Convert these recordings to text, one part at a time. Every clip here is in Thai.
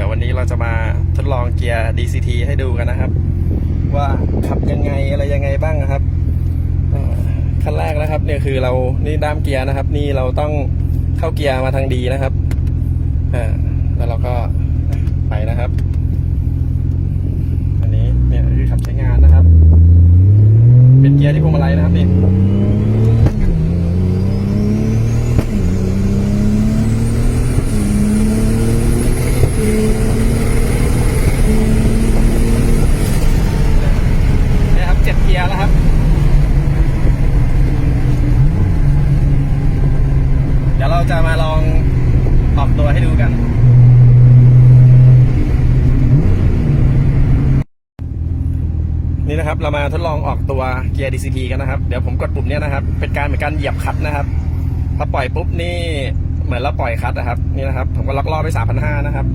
ดี๋ยววันนี้เราจะมาทดลองเกียร์ DCT ให้ดูกันนะครับ ว่าขับยังไงอะไรยังไงบ้างนะครับขั้นแรกนะครับเนี่ยคือเรานี่ด้ามเกียร์นะครับ นี่เราต้องเข้าเกียร์มาทางดีนะครับอ่าแล้วเราก็ไปนะครับ อันนี้เนี่ยคือขับใช้งานนะครับ เป็นเกียร์ที่พวงมาลัยนะครับนี่ครับเจ็ดเกียร์แล้วครับ เดี๋ยวเรา จะมาลองออกตัวให้ดูกัน นี่นะครับเรามาทดลองออกตัวเกียร์ DCT กันนะครับ เดี๋ยวผมกดปุ่มเนี้ยนะครับ เป็นการเหมือนการเหยียบคัดนะครับพอปล่อยปุ๊บนี่เหมือนเราปล่อยคัดนะครับ นี่นะครับ ผมก็ล็อกล่อไป3,500นะครับ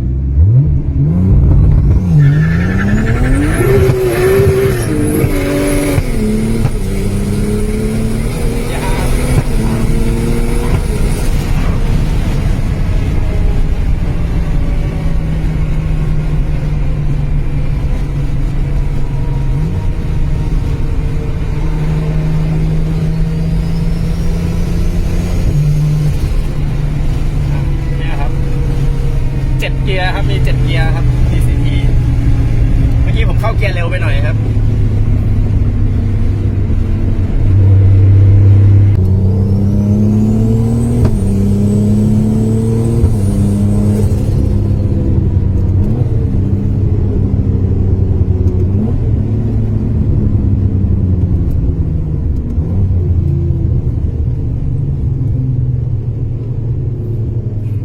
เนี่ยครับ เกียร์ครับ มีเจ็ดเกียร์ครับ DCT เมื่อกี้ผมเข้าเกียร์เร็วไปหน่อยครับ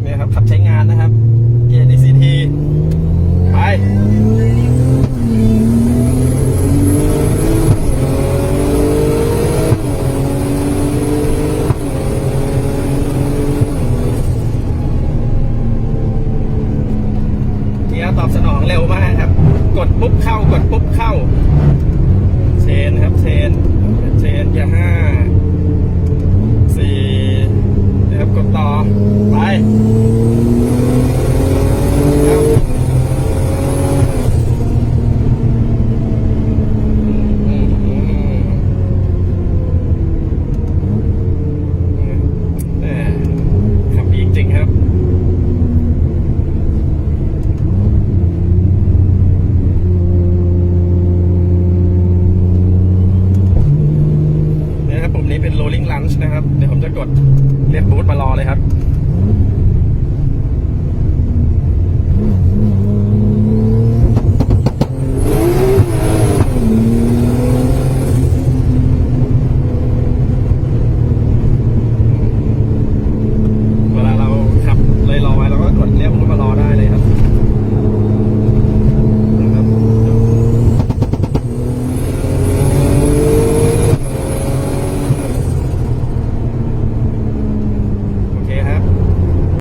เนี่ยครับขับใช้งานนะครับ เกียร์ DCT ไป เกียร์ตอบสนอง เร็วมากครับ กดปุ๊บเข้ากดปุ๊บเข้าเชนครับเชนเชนเกียร์ห้า เรียกบูธมารอเลยครับ